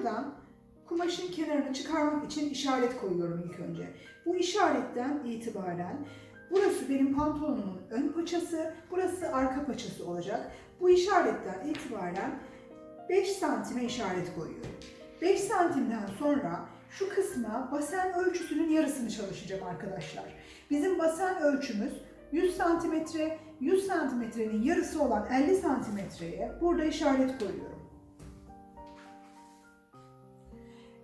şuradan kumaşın kenarını çıkarmak için işaret koyuyorum ilk önce. Bu işaretten itibaren burası benim pantolonumun ön paçası, burası arka paçası olacak. Bu işaretten itibaren 5 santime işaret koyuyorum. 5 santimden sonra şu kısma basen ölçüsünün yarısını çalışacağım arkadaşlar. Bizim basen ölçümüz 100 santimetre, 100 santimetrenin yarısı olan 50 santimetreye burada işaret koyuyorum.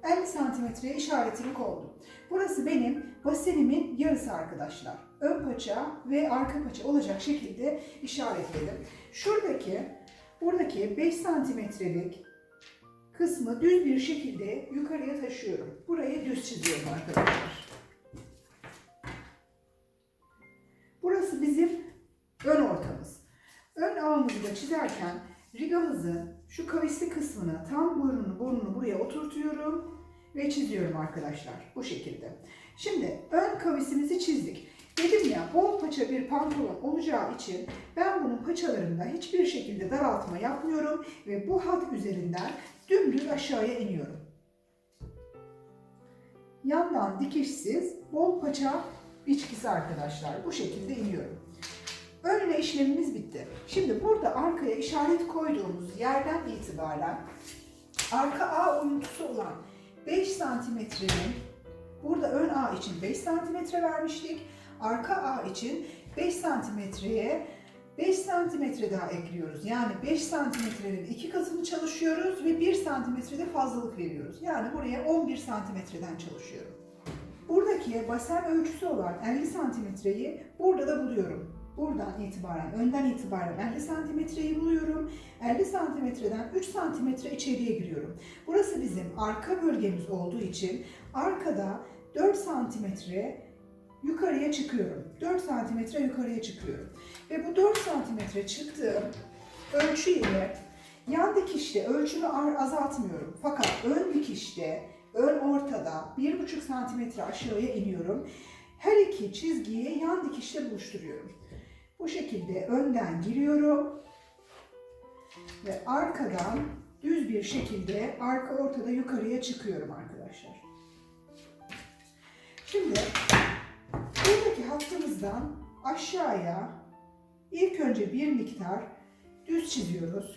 50 santimetreye işaretimi koydum. Burası benim basenimin yarısı arkadaşlar. Ön paça ve arka paça olacak şekilde işaretledim. Şuradaki, buradaki 5 santimetrelik kısmı düz bir şekilde yukarıya taşıyorum. Burayı düz çiziyorum arkadaşlar. Burası bizim ön ortamız. Ön ağımızı da çizerken rigamızın şu kavisli kısmını tam burnunu burnunu buraya oturtuyorum ve çiziyorum arkadaşlar bu şekilde. Şimdi ön kavisimizi çizdik. Dedim ya bol paça bir pantolon olacağı için ben bunun paçalarında hiçbir şekilde daraltma yapmıyorum ve bu hat üzerinden dümdüz aşağıya iniyorum. Yandan dikişsiz bol paça içkisi arkadaşlar bu şekilde iniyorum. Önüne işlemimiz bitti. Şimdi burada arkaya işaret koyduğumuz yerden itibaren arka A oyuntusu olan 5 santimetrenin burada ön A için 5 santimetre vermiştik. Arka A için 5 santimetreye 5 santimetre daha ekliyoruz. Yani 5 santimetrenin iki katını çalışıyoruz ve 1 santimetrede fazlalık veriyoruz. Yani buraya 11 santimetreden çalışıyorum. Buradaki basen ölçüsü olan 50 santimetreyi burada da buluyorum. Buradan itibaren, önden itibaren 50 santimetreyi buluyorum. 50 santimetreden 3 santimetre içeriye giriyorum. Burası bizim arka bölgemiz olduğu için arkada 4 santimetre yukarıya çıkıyorum. 4 santimetre yukarıya çıkıyorum. Ve bu 4 santimetre çıktığım ölçü ile yan dikişte ölçümü azaltmıyorum. Fakat ön dikişte, ön ortada 1,5 santimetre aşağıya iniyorum. Her iki çizgiyi yan dikişte buluşturuyorum. Bu şekilde önden giriyorum ve arkadan düz bir şekilde arka ortada yukarıya çıkıyorum arkadaşlar. Şimdi buradaki hattımızdan aşağıya ilk önce bir miktar düz çiziyoruz.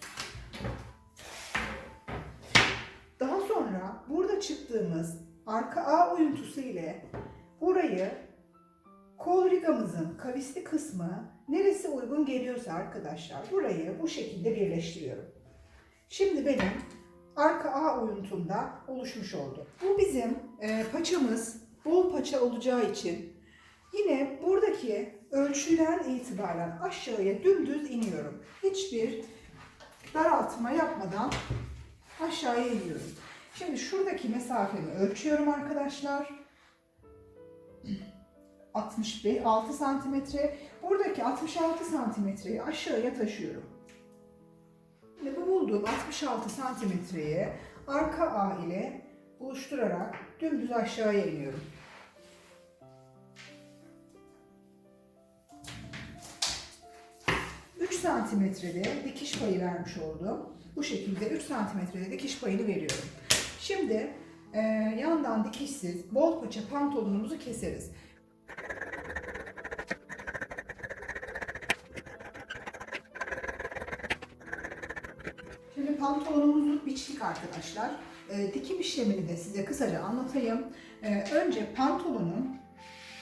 Daha sonra burada çıktığımız arka A oyuntusu ile burayı kol rigamızın kavisli kısmı neresi uygun geliyorsa arkadaşlar burayı bu şekilde birleştiriyorum. Şimdi benim arka A oyuntumda oluşmuş oldu. Bu bizim e, paçamız bol paça olacağı için yine buradaki ölçüden itibaren aşağıya dümdüz iniyorum. Hiçbir daraltma yapmadan aşağıya iniyorum. Şimdi şuradaki mesafemi ölçüyorum arkadaşlar. 66 santimetre. Buradaki 66 santimetreyi aşağıya taşıyorum. Ve bu bulduğum 66 santimetreyi arka A ile buluşturarak dümdüz aşağıya iniyorum. Santimetrede dikiş payı vermiş oldum. Bu şekilde 3 santimetrede dikiş payını veriyorum. Şimdi e, yandan dikişsiz bol paça pantolonumuzu keseriz. Şimdi pantolonumuzu biçtik arkadaşlar. E, dikim işlemini de size kısaca anlatayım. E, önce pantolonun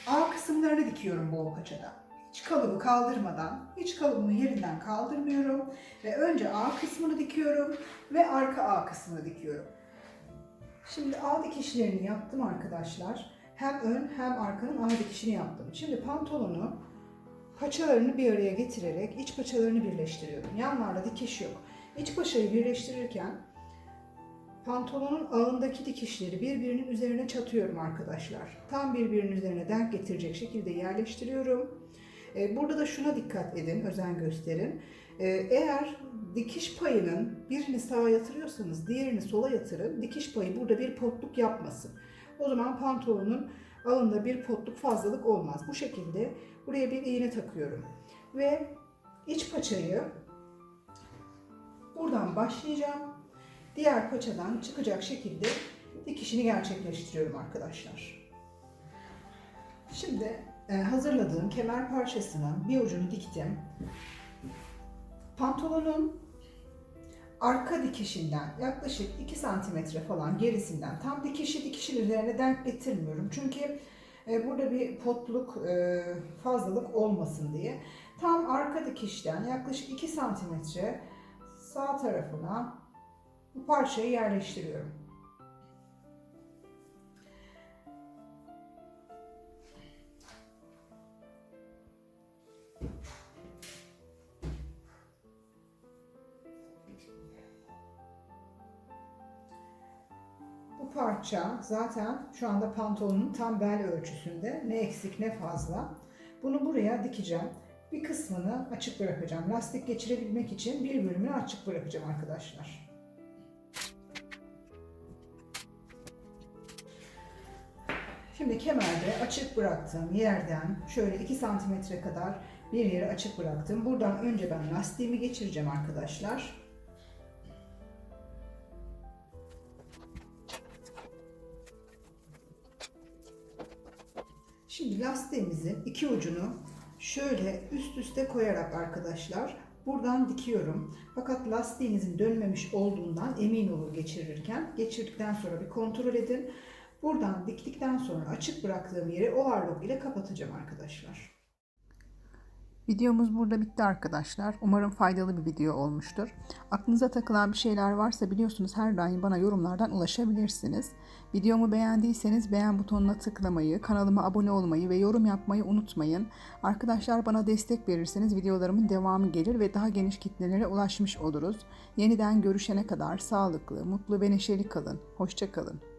A kısımlarını dikiyorum bol paçada. Hiç kalıbı kaldırmadan, hiç kalıbımı yerinden kaldırmıyorum. Ve önce A kısmını dikiyorum ve arka A kısmını dikiyorum. Şimdi A dikişlerini yaptım arkadaşlar. Hem ön hem arkanın A dikişini yaptım. Şimdi pantolonu paçalarını bir araya getirerek iç paçalarını birleştiriyorum. Yanlarla dikiş yok. İç paçayı birleştirirken pantolonun ağındaki dikişleri birbirinin üzerine çatıyorum arkadaşlar. Tam birbirinin üzerine denk getirecek şekilde yerleştiriyorum. Ee, Burada da şuna dikkat edin, özen gösterin. Ee, Eğer dikiş payının birini sağa yatırıyorsanız diğerini sola yatırın. Dikiş payı burada bir potluk yapmasın. O zaman pantolonun ağında bir potluk fazlalık olmaz. Bu şekilde buraya bir iğne takıyorum. Ve iç paçayı buradan başlayacağım. diğer paçadan çıkacak şekilde dikişini gerçekleştiriyorum arkadaşlar. Şimdi e, hazırladığım kemer parçasının bir ucunu diktim. Pantolonun arka dikişinden yaklaşık 2 santimetre falan gerisinden tam dikişi dikişin üzerine denk getirmiyorum. Çünkü e, burada bir potluk e, fazlalık olmasın diye. Tam arka dikişten yaklaşık 2 santimetre sağ tarafına bu parçayı yerleştiriyorum. Bu parça zaten şu anda pantolonun tam bel ölçüsünde. Ne eksik ne fazla. Bunu buraya dikeceğim. Bir kısmını açık bırakacağım. Lastik geçirebilmek için bir bölümünü açık bırakacağım arkadaşlar. Şimdi kemerde açık bıraktığım yerden şöyle 2 santimetre kadar bir yere açık bıraktım. Buradan önce ben lastiğimi geçireceğim arkadaşlar. Şimdi lastiğimizin iki ucunu şöyle üst üste koyarak arkadaşlar buradan dikiyorum. Fakat lastiğinizin dönmemiş olduğundan emin olur geçirirken. Geçirdikten sonra bir kontrol edin. Buradan diktikten sonra açık bıraktığım yeri overlock ile kapatacağım arkadaşlar. Videomuz burada bitti arkadaşlar. Umarım faydalı bir video olmuştur. Aklınıza takılan bir şeyler varsa biliyorsunuz her daim bana yorumlardan ulaşabilirsiniz. Videomu beğendiyseniz beğen butonuna tıklamayı, kanalıma abone olmayı ve yorum yapmayı unutmayın. Arkadaşlar bana destek verirseniz videolarımın devamı gelir ve daha geniş kitlelere ulaşmış oluruz. Yeniden görüşene kadar sağlıklı, mutlu ve neşeli kalın. Hoşçakalın.